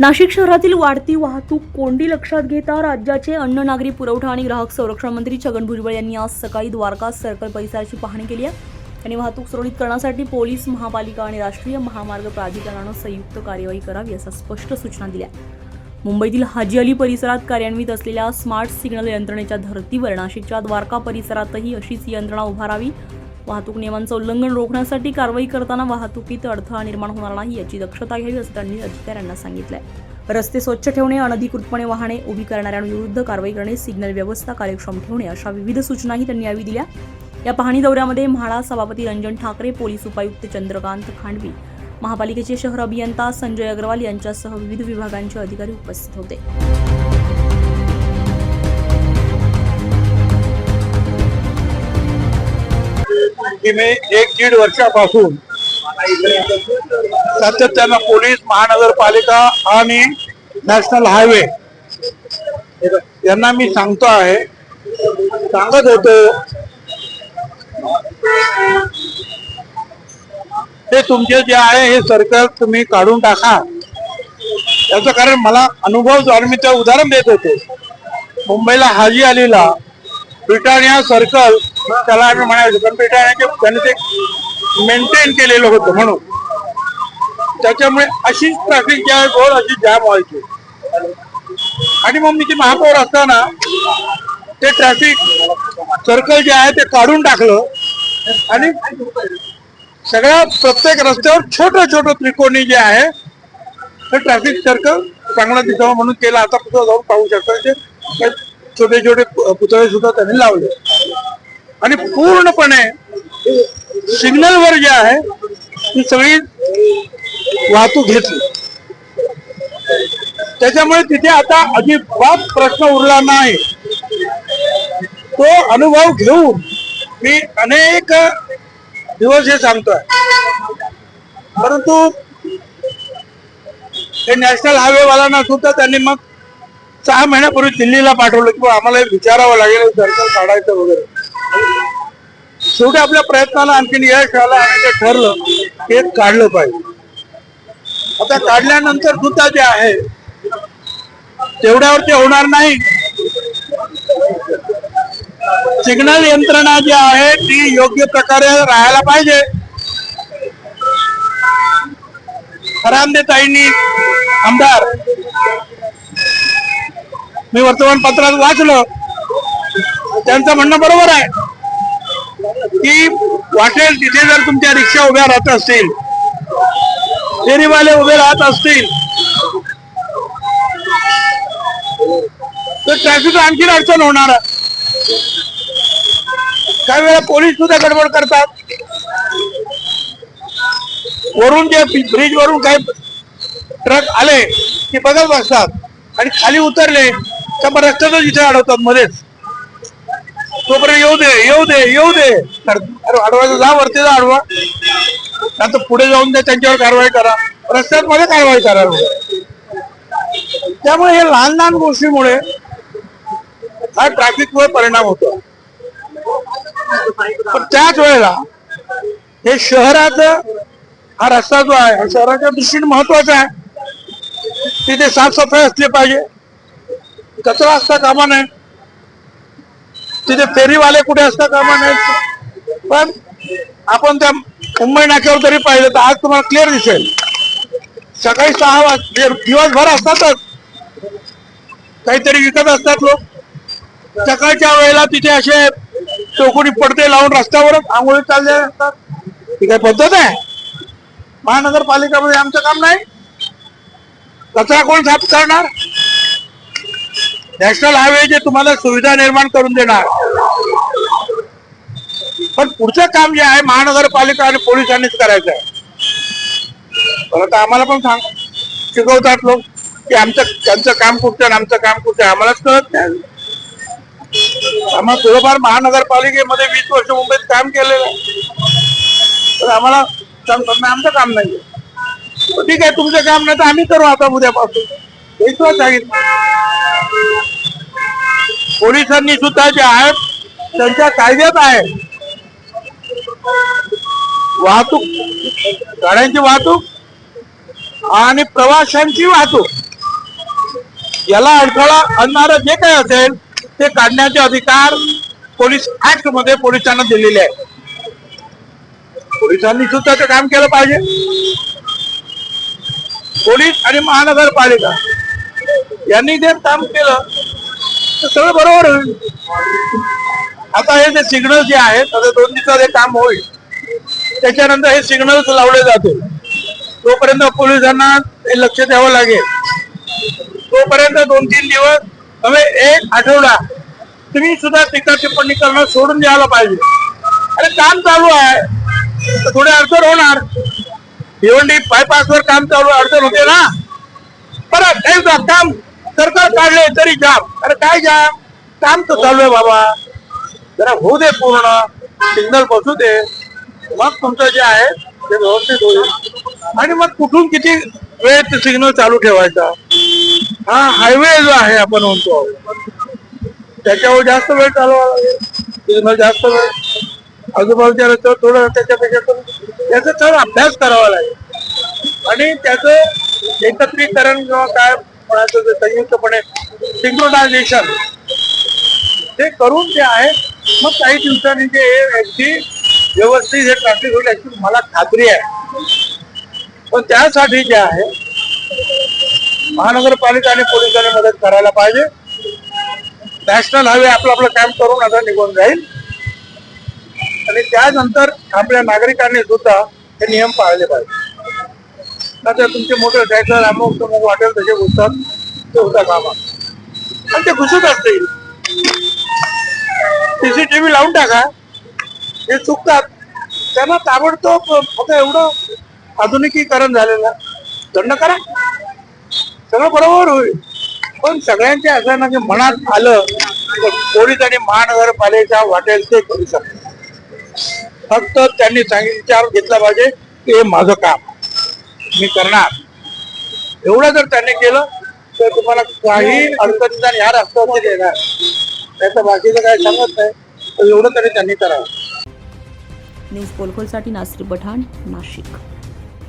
नाशिक शहरातील वाढती वाहतूक कोंडी लक्षात घेता राज्याचे अन्न नागरी पुरवठा आणि ग्राहक संरक्षण मंत्री छगन भुजबळ यांनी आज सकाळी द्वारका सर्कल परिसराची पाहणी केली आहे. त्यांनी वाहतूक सुरळीत करण्यासाठी पोलीस महापालिका आणि राष्ट्रीय महामार्ग प्राधिकरणानं संयुक्त कार्यवाही करावी असा स्पष्ट सूचना दिल्या. मुंबईतील हाजी अली परिसरात कार्यान्वित असलेल्या स्मार्ट सिग्नल यंत्रणेच्या धर्तीवर नाशिकच्या द्वारका परिसरातही अशीच यंत्रणा उभारावी वाहतूक नियमांचं उल्लंघन रोखण्यासाठी कारवाई करताना वाहतुकीत अडथळा निर्माण होणार नाही याची दक्षता घ्यावी असं त्यांनी अधिकाऱ्यांना सांगितलंय. रस्ते स्वच्छ ठेवणे अनधिकृतपणे वाहने उभी करणाऱ्यांविरुद्ध कारवाई करणे सिग्नल व्यवस्था कार्यक्षम ठेवणे अशा विविध सूचनाही त्यांनी यावेळी दिल्या. या पाहणी दौऱ्यामध्ये म्हाडा सभापती रंजन ठाकरे पोलीस उपायुक्त चंद्रकांत खांडवी महापालिकेचे शहर अभियंता संजय अग्रवाल यांच्यासह विविध विभागांचे अधिकारी उपस्थित होते. की मी एक दीड वर्षापासून सातत्यानं पोलीस महानगरपालिका आणि नॅशनल हायवे यांना मी सांगतो आहे. सांगत होतो. ते तुमचे जे आहे हे सर्कल तुम्ही काढून टाका. याचं कारण मला अनुभव जो मी ते उदाहरण देत होते. मुंबईला हाजी अलीला ब्रिटानिया सर्कल त्याला आम्ही म्हणायचो पण ब्रिटानियाचे त्यांनी ते मेंटेन केलेलं होतं म्हणून. त्याच्यामुळे अशीच ट्रॅफिक जॅम आहे अशी जाम व्हायची. आणि मग मी ते महापौर असताना ते ट्रॅफिक सर्कल जे आहे ते काढून टाकलं. आणि सगळ्या प्रत्येक रस्त्यावर छोटं छोटं त्रिकोणी जे आहे ते ट्रॅफिक सर्कल चांगलं दिसावं म्हणून केलं. आता कुठं जाऊन पाहू शकतो ते छोटे छोटे पुतळे सुद्धा त्यांनी लावले. आणि पूर्णपणे सिग्नल वर जे आहे ती सगळी वाहतूक घेतली. त्याच्यामुळे तिथे आता अजिबात प्रश्न उरला नाही. तो अनुभव घेऊन मी अनेक दिवस हे सांगतोय. परंतु हे नॅशनल हायवेवाल्यांना सुद्धा त्यांनी मग सहा महिन्यापूर्वी दिल्लीला पाठवलं की आम्हाला विचारावं लागेल सर्कल काढायचं वगैरे. शेवटी आपल्या प्रयत्नाला आणखीन यश आलं आणि ते ठरलं ते हे काढलं पाहिजे. आता काढल्यानंतर सुद्धा जे आहे तेवढ्यावर ते होणार नाही. सिग्नल यंत्रणा जी आहे ती योग्य प्रकारे राहायला पाहिजे. ताईंनी आमदार मी वर्तमानपत्रात वाचलं त्यांचं म्हणणं बरोबर आहे. की वाटेल तिथे जर तुमच्या रिक्षा उभ्या राहत असतील फेरीवाले उभे राहत असतील तर ट्रॅफिक आणखीन अडचण होणार काही वेळा पोलीस सुद्धा गडबड करतात. वरून जे ब्रिज वरून काही ट्रक आले की बघत बसतात आणि खाली उतरले तर मग रस्त्यातच इथे अडवतात मध्येच. तोपर्यंत येऊ दे येऊ दे येऊ दे. तर अडवायचं जा वरती जा अडवा नंतर पुढे जाऊन द्या त्यांच्यावर कारवाई करा. रस्त्यात मध्ये कारवाई करा. त्यामुळे हे लहान लहान गोष्टीमुळे हा ट्रॅफिकवर परिणाम होतो. पण त्याच वेळेला हे शहराचं हा रस्ता जो आहे हा शहराच्या दृष्टीने महत्त्वाचा आहे. तिथे साफसफाई असली पाहिजे. कचरा असता कामा नये. तिथे फेरीवाले कुठे असता कामा नये पण आपण त्या मुंबई नाक्यावर तरी पाहिलं तर आज तुम्हाला क्लिअर दिसेल. सकाळी सहा वाज दिवसभर असतातच. काहीतरी विकत असतात लोक. सकाळच्या वेळेला तिथे असे चौकोनी पडदे लावून रस्त्यावरच आंघोळी चालले असतात ही काय पद्धत आहे? महानगरपालिकामध्ये आमचं काम नाही. कचरा कोण साफ करणार? नॅशनल हायवे जे तुम्हाला सुविधा निर्माण करून देणार. पण पुढचं काम जे आहे महानगरपालिका आणि पोलिसांनीच करायचं आहे. परत आम्हाला पण सांग शिकवतात लोक की आमचं त्यांचं काम कुठचं आणि आमचं काम कुठचं आहे आम्हालाच कळत नाही. आम्हाला थोडंफार महानगरपालिकेमध्ये वीस वर्ष मुंबईत काम केलेलं आहे. तर आम्हाला सांगतात नाही आमचं काम नाही ठीक आहे तुमचं काम नाही तर आम्ही करू आता उद्यापासून. सांगितलं पोलिसांनी सुद्धा जे आहे त्यांच्या कायद्यात आहे. वाहतूक गाड्यांची वाहतूक आणि प्रवाशांची वाहतूक. याला अडथळा आणणारं जे काय असेल ते काढण्याचे अधिकार पोलीस ऍक्टमध्ये पोलिसांना दिलेले आहे पोलिसांनी सुद्धा ते काम केलं पाहिजे. पोलीस आणि महानगरपालिका. यांनी जे काम केलं तर सगळं बरोबर होईल. आता हे जे सिग्नल जे आहेत आता दोन दिवसात हे काम होईल. त्याच्यानंतर हे सिग्नल्स लावले जाते तोपर्यंत पोलिसांना हे लक्ष द्यावं लागेल. तोपर्यंत दोन तीन दिवस हवे एक आठवडा तुम्ही सुद्धा टीका टिप्पणी करणं सोडून द्यायला पाहिजे. अरे काम चालू आहे. तर थोडे अडचण होणार. भिवंडी बायपासवर काम चालू आहे, अडचण होते ना. परत एकदा काम काढले तरी जाम. अरे काय जाम? काम तर चालू आहे बाबा. जरा होऊ दे पूर्ण. सिग्नल बसू दे. मग तुमचं जे आहे ते व्यवस्थित होईल. आणि मग कुठून किती वेळ ते सिग्नल चालू ठेवायचा? हा हायवे जो आहे आपण म्हणतो. त्याच्यावर जास्त वेळ चालवा लागेल. सिग्नल जास्त वेळ. आजूबाजूच्या रस्त्यावर थोडं त्याच्यापेक्षा त्याचा थोडा अभ्यास करावा लागेल. आणि त्याचं एकत्रीकरण किंवा काय म्हणायचं ते संयुक्तपणे सिंक्रोनायझेशन ते करून जे आहे मग काही दिवसांनी जे हे अगदी व्यवस्थित हे ट्रॅफिक होईल याची मला खात्री आहे. पण त्यासाठी जे आहे महानगरपालिका आणि पोलिसांनी मदत करायला पाहिजे. नॅशनल हायवे आपलं आपलं काम करून आता निघून जाईल. आणि त्यानंतर आपल्या नागरिकांनी सुद्धा हे नियम पाळले पाहिजे. आता तुमचे मोटरसायकल अमुक तमुक वाटेल त्याचे घुसतात ते होता कामा. आणि ते घुसत असतील. सीसीटीव्ही लावून टाका. हे चुकतात. त्यांना ताबडतोब फक्त एवढं आधुनिकीकरण झालेलं. दंड करा. सगळं बरोबर होईल. पण सगळ्यांच्या असल्यानं मनात आलं तर पोलीस आणि महानगरपालिका वाटेल ते करू शकतात. फक्त त्यांनी सांगितलं विचार घेतला पाहिजे की हे माझं काम. मी करणार. एवढं जर त्यांनी केलं तर तुम्हाला काही अडचणीचा ह्या रस्त्यावर येणार त्याचं बाकीचं काय सांगत नाही तर एवढं तरी त्यांनी करावं. न्यूज पोलखोलसाठी नासरी पठाण नाशिक.